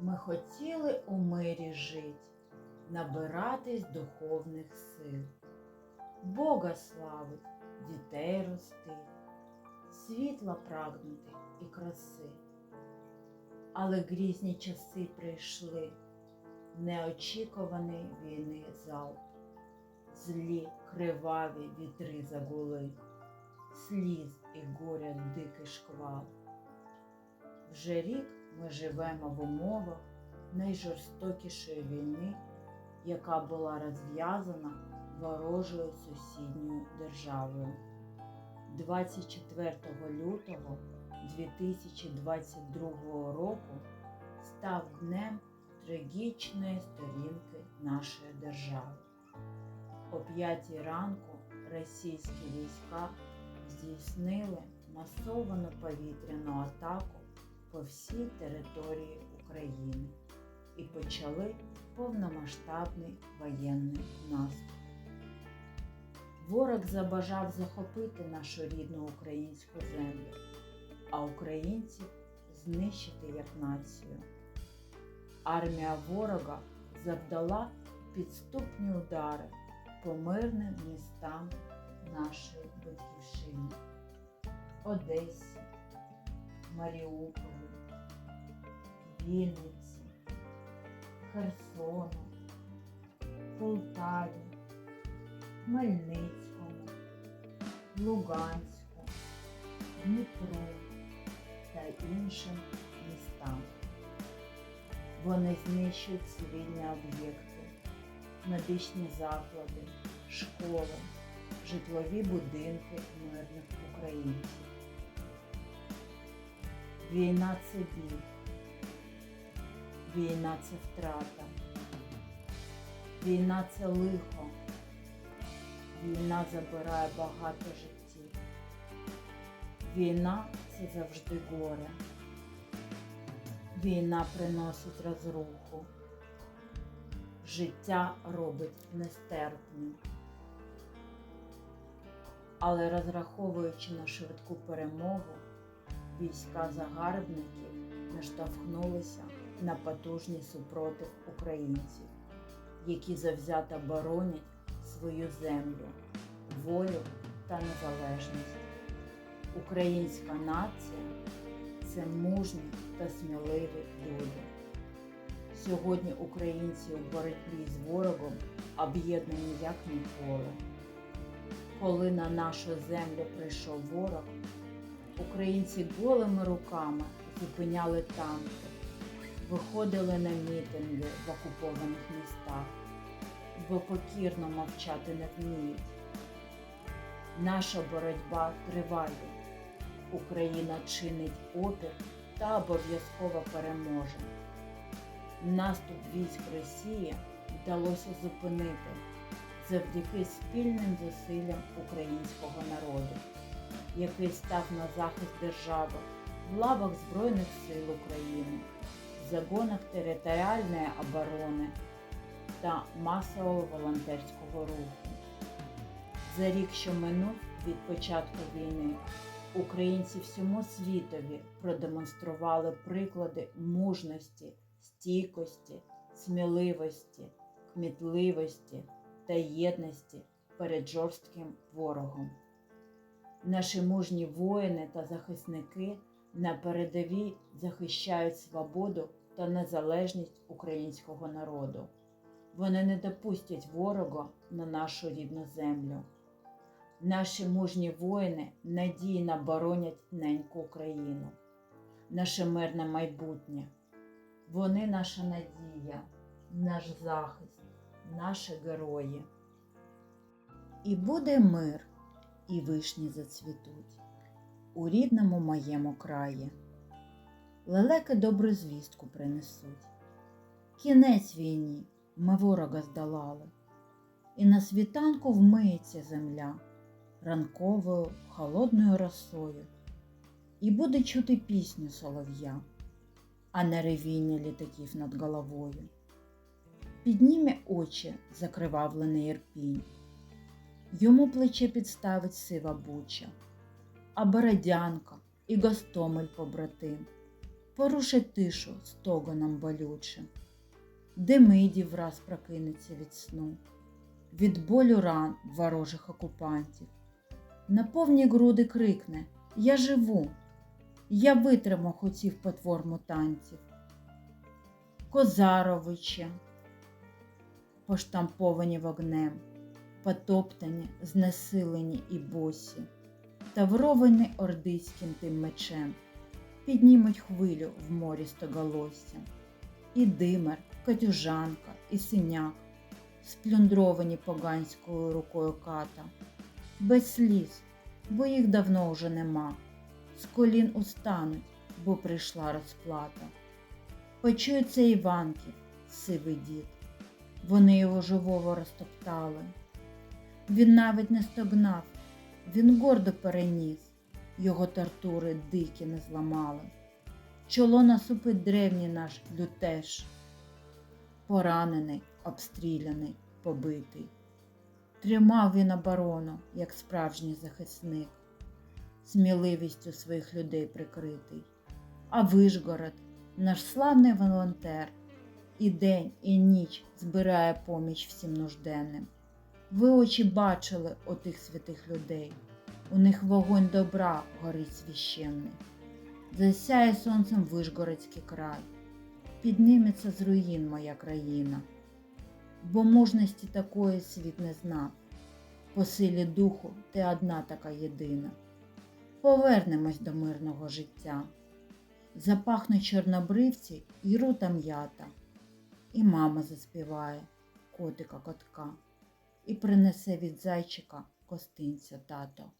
Ми хотіли у мирі жить, набиратись духовних сил, Бога славить, дітей ростить, світла прагнути і краси. Але грізні часи прийшли, неочікуваний війни залп, злі криваві вітри загули, сліз і горя дикий шквал. Вже рік ми живемо в умовах найжорстокішої війни, яка була розв'язана ворожою сусідньою державою. 24 лютого 2022 року став днем трагічної сторінки нашої держави. О 5 ранку російські війська здійснили масовану повітряну атаку по всій території України і почали повномасштабний воєнний наступ. Ворог забажав захопити нашу рідну українську землю, а українців знищити як націю. Армія ворога завдала підступні удари по мирним містам нашої батьківщини Одесі, Маріуполю, Вінниці, Херсону, Полтаві, Хмельницькому, Луганську, Дніпру та іншим містам. Вони знищують цивільні об'єкти, медичні заклади, школи, житлові будинки мирних українців. Війна це біль, війна це втрата, війна це лихо, війна забирає багато життів. Війна це завжди горе. Війна приносить розруху. Життя робить нестерпним. Але розраховуючи на швидку перемогу, війська загарбників наштовхнулися на потужний супротив українців, які завзято боронять свою землю, волю та незалежність. Українська нація це мужні та сміливі люди. Сьогодні українці у боротьбі з ворогом об'єднані як ніколи. Коли на нашу землю прийшов ворог, українці голими руками зупиняли танки, виходили на мітинги в окупованих містах, бо покірно мовчати не вміють. Наша боротьба триває. Україна чинить опір та обов'язково переможе. Наступ військ Росії вдалося зупинити завдяки спільним зусиллям українського народу, який став на захист держави в лавах Збройних сил України, в загонах територіальної оборони та масового волонтерського руху. За рік, що минув від початку війни, українці всьому світові продемонстрували приклади мужності, стійкості, сміливості, кмітливості та єдності перед жорстким ворогом. Наші мужні воїни та захисники на передовій захищають свободу та незалежність українського народу. Вони не допустять ворога на нашу рідну землю. Наші мужні воїни надійно боронять неньку Україну, наше мирне майбутнє. Вони наша надія, наш захист, наші герої. І буде мир, і вишні зацвітуть у рідному моєму краї. Лелеки добру звістку принесуть. Кінець війні ми ворога здолали, і на світанку вмиється земля ранковою холодною росою, і буде чути пісню солов'я, а не ревіння літаків над головою. Підніме очі закривавлений ірпінь, йому плече підставить сива буча, а Бородянка і Гостомель побратим. порушить тишу стогоном болючим. Демидів враз прокинеться від сну, від болю ран ворожих окупантів. На повні груди крикне Я живу, я витримав хотів потвор мутантів. Козаровичі, поштамповані вогнем, потоптані, знесилені і босі, тавровані ордиським тим мечем, піднімуть хвилю в морі стоголоссям. І димер, катюжанка, і синяк, сплюндровані поганською рукою ката, без сліз, бо їх давно вже нема, з колін устануть, бо прийшла розплата. Почується Іванків, сивий дід, вони його живого розтоптали. Він навіть не стогнав, він гордо переніс, його тортури дикі не зламали. Чоло насупить древній наш лютеш, поранений, обстріляний, побитий. Тримав він оборону, як справжній захисник, сміливістю своїх людей прикритий. А Вишгород, наш славний волонтер, і день, і ніч збирає поміч всім нужденним. Ви очі бачили отих святих людей, у них вогонь добра горить священний. Засяє сонцем Вишгородський край, підніметься з руїн моя країна, бо мужності такої світ не знав, по силі духу ти одна така єдина. Повернемось до мирного життя. Запахнуть чорнобривці і рута м'ята, і мама заспіває котика котка, і принесе від зайчика костинця тато.